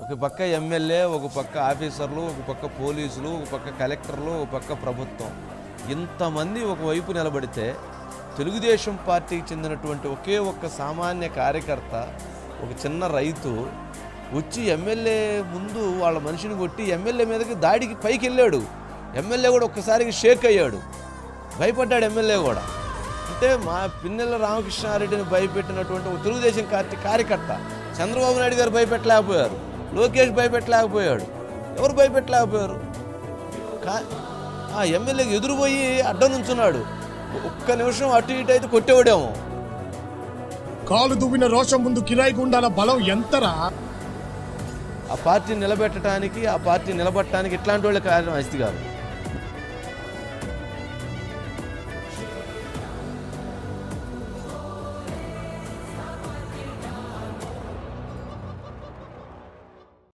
ఒక పక్క ఎమ్మెల్యే ఒక పక్క ఆఫీసర్లు ఒక పక్క పోలీసులు ఒక పక్క కలెక్టర్లు ఒక పక్క ప్రభుత్వం. ఇంతమంది ఒకవైపు నిలబడితే తెలుగుదేశం పార్టీకి చెందినటువంటి ఒకే ఒక్క సామాన్య కార్యకర్త ఒక చిన్న రైతు వచ్చి ఎమ్మెల్యే ముందు వాళ్ళ మనిషిని కొట్టి ఎమ్మెల్యే మీదకి దాడికి పైకి వెళ్ళాడు ఎమ్మెల్యే కూడా ఒక్కసారికి షేక్ అయ్యాడు. భయపడ్డాడు ఎమ్మెల్యే కూడా. అంటే మా పిన్నెల రామకృష్ణారెడ్డిని భయపెట్టినటువంటి ఒక తెలుగుదేశం పార్టీ కార్యకర్త. చంద్రబాబు నాయుడు గారు భయపెట్టలేకపోయారు. లోకేష్ భయపెట్టలేకపోయాడు. ఎవరు భయపెట్టలేకపోయారు? కా ఆ ఎమ్మెల్యేకి ఎదురుపోయి అడ్డం నుంచున్నాడు. ఒక్క నిమిషం అటు ఇటు అయితే కొట్టేవాడేమో. కాలు దువ్విన రోషం ముందు కిరాయి గుండాల బలం ఎంతరా? ఆ పార్టీ నిలబెట్టడానికి ఆ పార్టీ నిలబట్టడానికి ఇట్లాంటి వాళ్ళే కారణం అస్తి గారు.